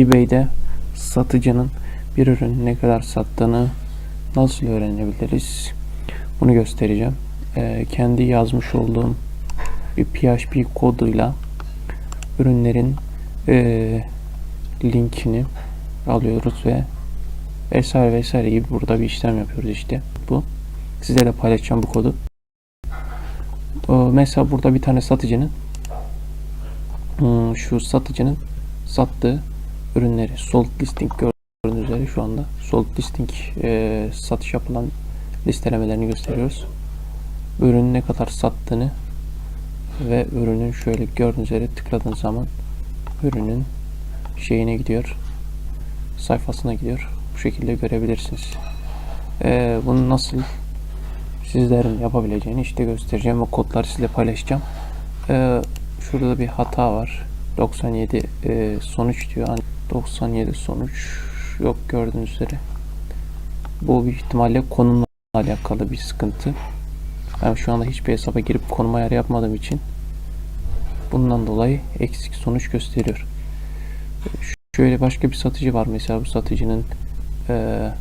eBay'de satıcının bir ürün ne kadar sattığını nasıl öğrenebiliriz? Bunu göstereceğim. Ee, kendi yazmış olduğum bir PHP koduyla ürünlerin ee, linkini alıyoruz ve vesaire vesaire gibi burada bir işlem yapıyoruz işte. Bu. Size de paylaşacağım bu kodu. Ee, mesela burada bir tane satıcının hmm, şu satıcının sattığı ürünleri sold listing gördüğünüz üzere şu anda sold listing e, satış yapılan listelemelerini gösteriyoruz. Ürünün ne kadar sattığını ve ürünün şöyle gördüğünüz üzere tıkladığınız zaman ürünün şeyine gidiyor sayfasına gidiyor. Bu şekilde görebilirsiniz. E, bunu nasıl sizlerin yapabileceğini işte göstereceğim ve kodları sizinle paylaşacağım. E, şurada da bir hata var. 97 e, sonuç diyor. 97 sonuç yok gördüğünüz üzere. Bu büyük ihtimalle konumla alakalı bir sıkıntı. Ben şu anda hiçbir hesaba girip konum ayarı yapmadığım için bundan dolayı eksik sonuç gösteriyor. Şöyle başka bir satıcı var mesela bu satıcının eee,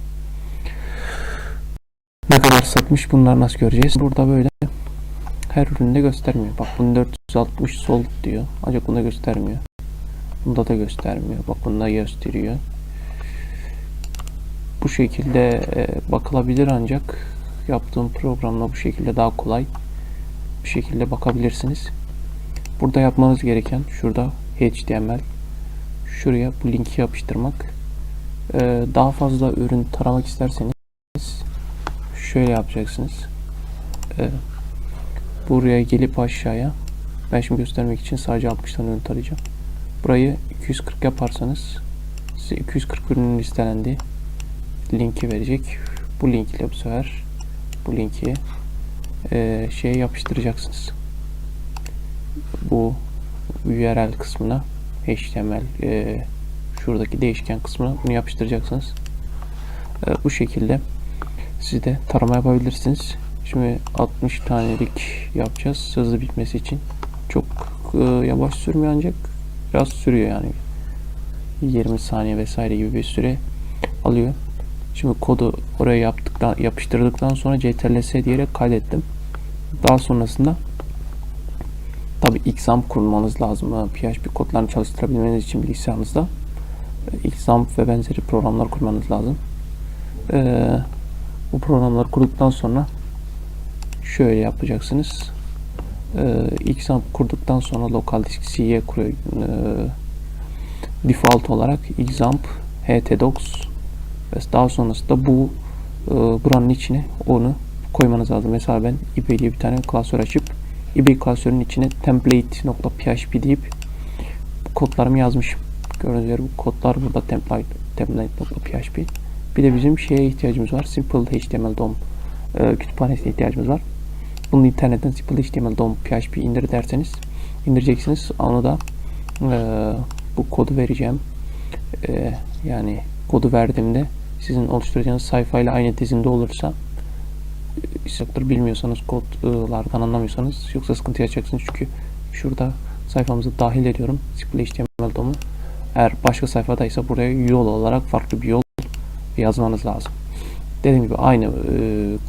ne kadar satmış bunları nasıl göreceğiz? Burada böyle her üründe göstermiyor. Bak bunu 460 sold diyor. Ancak bunda göstermiyor. Bunda da göstermiyor. Bak bunda gösteriyor. Bu şekilde e, bakılabilir ancak yaptığım programla bu şekilde daha kolay bir şekilde bakabilirsiniz. Burada yapmanız gereken şurada HTML şuraya bu linki yapıştırmak. E, daha fazla ürün taramak isterseniz şöyle yapacaksınız. E, buraya gelip aşağıya ben şimdi göstermek için sadece 60 tane ürün tarayacağım. Burayı 240 yaparsanız size 240 ürünün listelendiği linki verecek. Bu link ile bu sefer bu linki e, şeye yapıştıracaksınız. Bu URL kısmına HTML e, şuradaki değişken kısmına bunu yapıştıracaksınız. E, bu şekilde siz de tarama yapabilirsiniz. Şimdi 60 tanelik yapacağız hızlı bitmesi için. Çok e, yavaş sürmüyor ancak biraz sürüyor yani. 20 saniye vesaire gibi bir süre alıyor. Şimdi kodu oraya yaptıktan yapıştırdıktan sonra ctrls diyerek kaydettim. Daha sonrasında tabi XAMPP kurmanız lazım. PHP kodlarını çalıştırabilmeniz için bilgisayarınızda e, XAMPP ve benzeri programlar kurmanız lazım. Ee, bu programları kurduktan sonra şöyle yapacaksınız. Ee, XAMPP kurduktan sonra lokal disk C'ye kuruyor. Ee, default olarak XAMPP htdocs ve daha sonrasında bu e, buranın içine onu koymanız lazım. Mesela ben diye bir tane klasör açıp eBay klasörünün içine template.php deyip kodlarımı yazmışım. Gördüğünüz üzere bu kodlar burada template template.php. Bir de bizim şeye ihtiyacımız var. Simple HTML DOM e, kütüphanesine ihtiyacımız var. Bunu internetten Simple HTML DOM PHP indir derseniz indireceksiniz. Onu da e, bu kodu vereceğim. E, yani kodu verdiğimde sizin oluşturacağınız sayfayla aynı dizinde olursa istaktır bilmiyorsanız kodlardan anlamıyorsanız yoksa sıkıntı yaşayacaksınız çünkü şurada sayfamızı dahil ediyorum Simple HTML DOM'u eğer başka sayfadaysa buraya yol olarak farklı bir yol yazmanız lazım. Dediğim gibi aynı e,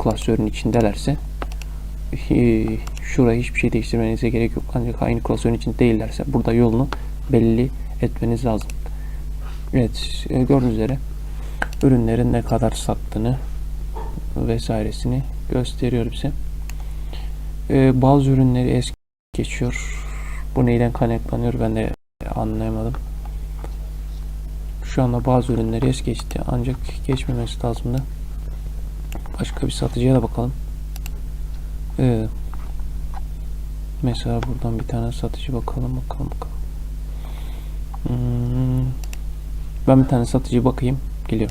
klasörün içindelerse şuraya hiçbir şey değiştirmenize gerek yok. Ancak aynı klasörün içinde değillerse burada yolunu belli etmeniz lazım. Evet e, gördüğünüz üzere ürünlerin ne kadar sattığını vesairesini gösteriyor bize. E, bazı ürünleri es geçiyor. Bu neyden kaynaklanıyor ben de anlayamadım. Şu anda bazı ürünleri es geçti ancak geçmemesi lazımdı. Başka bir satıcıya da bakalım. Ee, mesela buradan bir tane satıcı bakalım bakalım bakalım. Hmm, ben bir tane satıcı bakayım. Geliyor.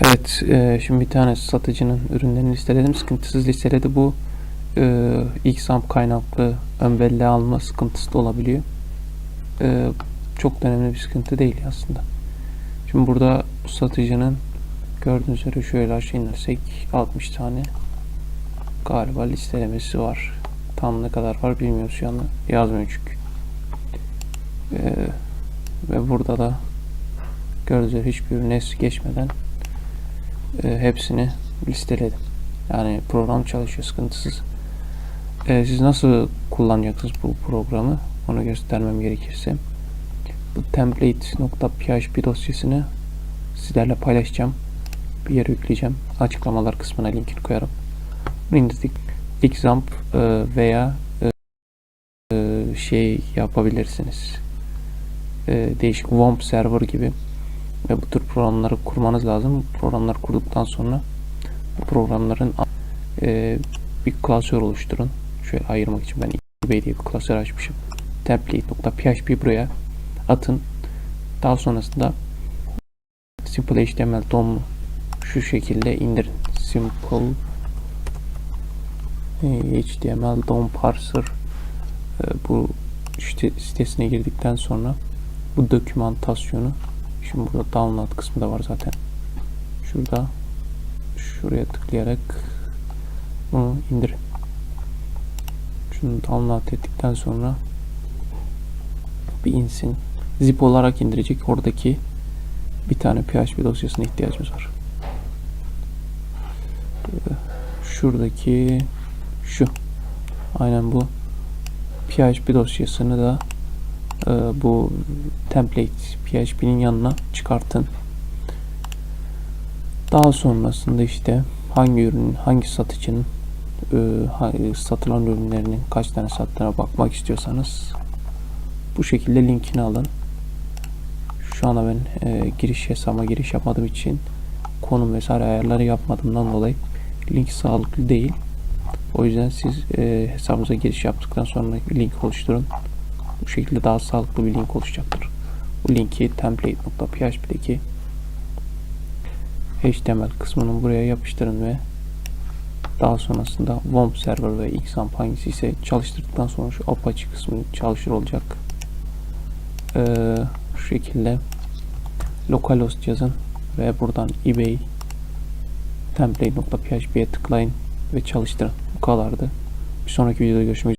Evet, e, şimdi bir tane satıcının ürünlerini listeledim. Sıkıntısız listeledi. Bu e, XAMPP kaynaklı ön belleği alma sıkıntısı da olabiliyor. E, çok önemli bir sıkıntı değil aslında. Şimdi burada bu satıcının gördüğünüz üzere şöyle aşağı inersek 60 tane galiba listelemesi var. Tam ne kadar var bilmiyoruz şu anda. Yazmıyor çünkü. Ee, ve burada da Gördüğünüz hiçbir nes geçmeden e, hepsini listeledim. Yani program çalışıyor sıkıntısız. E, siz nasıl kullanacaksınız bu programı? Onu göstermem gerekirse. Bu template.php dosyasını sizlerle paylaşacağım. Bir yere yükleyeceğim. Açıklamalar kısmına linkini koyarım. İndirdik. Xamp e, veya e, e, şey yapabilirsiniz. Değişik WOMP server gibi ve bu tür programları kurmanız lazım. Bu programları kurduktan sonra bu programların bir klasör oluşturun. Şöyle ayırmak için ben eBay diye bir klasör açmışım. Template.php buraya atın. Daha sonrasında Simple HTML DOM'u şu şekilde indirin. Simple HTML DOM parser e, bu işte sitesine girdikten sonra bu dokümantasyonu şimdi burada download kısmı da var zaten. Şurada şuraya tıklayarak bunu indirin. Şunu download ettikten sonra bir insin. Zip olarak indirecek. Oradaki bir tane PHP dosyasına ihtiyacımız var. Ee, Şuradaki şu. Aynen bu. PHP dosyasını da e, bu template PHP'nin yanına çıkartın. Daha sonrasında işte hangi ürünün, hangi satıcının e, ha- satılan ürünlerinin kaç tane sattığına bakmak istiyorsanız bu şekilde linkini alın. Şu anda ben e, giriş hesabıma giriş yapmadığım için konum vesaire ayarları yapmadığımdan dolayı link sağlıklı değil. O yüzden siz e, hesabınıza giriş yaptıktan sonra link oluşturun. Bu şekilde daha sağlıklı bir link oluşacaktır. Bu linki template.php'deki HTML kısmını buraya yapıştırın ve daha sonrasında WOMP server ve Xampp hangisi ise çalıştırdıktan sonra şu Apache kısmı çalışır olacak. Ee, şu şekilde localhost yazın ve buradan eBay template.php'ye tıklayın ve çalıştırın. Bu kadardı. Bir sonraki videoda görüşmek üzere.